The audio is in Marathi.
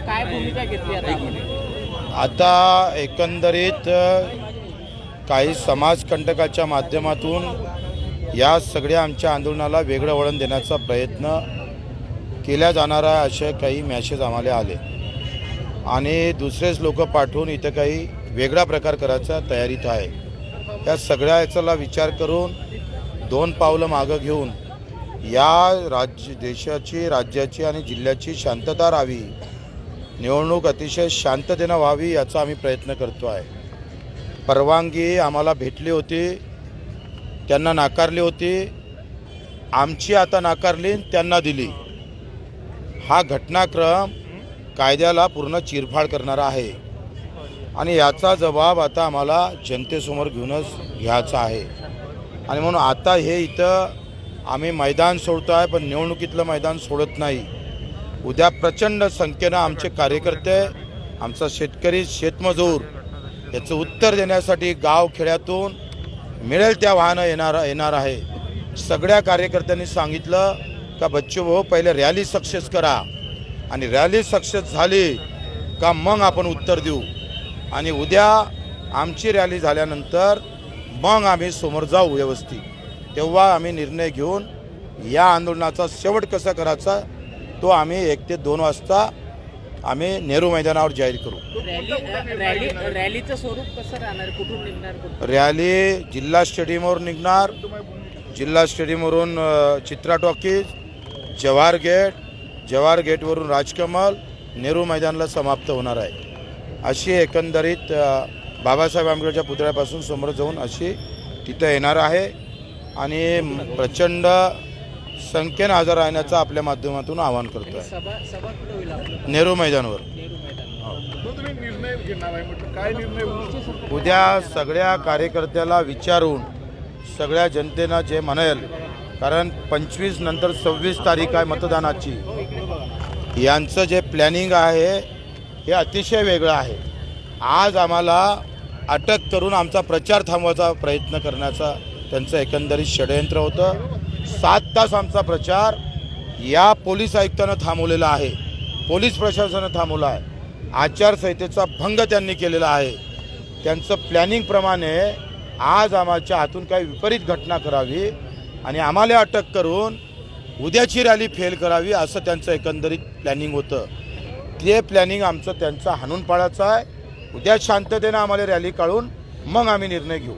काय भूमिका घेतली आता आता एकंदरीत काही समाजकंटकाच्या माध्यमातून या सगळ्या आमच्या आंदोलनाला वेगळं वळण देण्याचा प्रयत्न केल्या जाणार आहे असे काही मॅसेज आम्हाला आले. आणि दुसरेच लोक पाठवून इथं काही वेगळा प्रकार करायचा तयारीत आहे. या सगळ्या याचाला विचार करून दोन पावलं मागं घेऊन या राज्य देशाची राज्याची आणि जिल्ह्याची शांतता राहावी निवडणूक अतिशय शांततेनं व्हावी याचा आम्ही प्रयत्न करतो आहे. परवानगी आम्हाला भेटली होती त्यांना नाकारली होती आमची आता नाकारली त्यांना दिली. हा घटनाक्रम कायद्याला पूर्ण चिरफाड करणारा आहे. आणि याचा जबाब आता आम्हाला जनतेसमोर घेऊनच घ्यायचा आहे. आणि म्हणून आता हे इथं आम्ही मैदान सोडतो आहे पण निवडणुकीतलं मैदान सोडत नाही. उद्या प्रचंड संख्येनं आमचे कार्यकर्ते आमचा शेतकरी शेतमजूर याचं उत्तर देण्यासाठी गाव खेड्यातून मिळेल त्या वाहनं येणार येणार आहे. सगळ्या कार्यकर्त्यांनी सांगितलं का बच्चू भाऊ पहिले रॅली सक्सेस करा. आणि रॅली सक्सेस झाली का मग आपण उत्तर देऊ. आणि उद्या आमची रॅली झाल्यानंतर मग आम्ही समोर जाऊ व्यवस्थित. तेव्हा आम्ही निर्णय घेऊन या आंदोलनाचा शेवट कसा करायचा तो आम्ही एक ते दोन वाजता आम्ही नेहरू मैदानावर जाहीर करू. रॅली रॅली रॅलीचं स्वरूप कसं राहणार? कुठून निघणार रॅली जिल्हा स्टेडियमवर निघणार जिल्हा स्टेडियमवरून चित्रा टॉकीज जवाहर गेट जवाहर गेटवरून राजकमल नेहरू मैदानला समाप्त होणार आहे. अशी एकंदरीत बाबासाहेब आंबेडकरच्या पुतळ्यापासून समोर जाऊन अशी तिथं येणार आहे. आणि प्रचंड संख्येनं हजर राहण्याचं आपल्या माध्यमातून आवाहन करतो आहे नेहरू मैदानावर. होईल? उद्या सगळ्या कार्यकर्त्याला विचारून सगळ्या जनतेनं जे म्हणेल कारण पंचवीस नंतर सव्वीस तारीख आहे मतदानाची. यांचं जे प्लॅनिंग आहे हे अतिशय वेगळं आहे. आज आम्हाला अटक करून आमचा प्रचार थांबवायचा प्रयत्न करण्याचा त्यांचं एकंदरीत षडयंत्र होतं. सात तास आमचा प्रचार या पोलीस आयुक्तानं थांबवलेला आहे. पोलीस प्रशासनानं थांबवला आहे. आचारसंहितेचा भंग त्यांनी केलेला आहे. त्यांचं प्लॅनिंगप्रमाणे आज आम्हाच्या हातून काही विपरीत घटना करावी आणि आम्हाला अटक करून उद्याची रॅली फेल करावी असं त्यांचं एकंदरीत प्लॅनिंग होतं. ते प्लॅनिंग आमचं त्यांचं हाणून पाळायचं आहे. उद्या शांततेनं आम्हाला रॅली काढून मग आम्ही निर्णय घेऊ.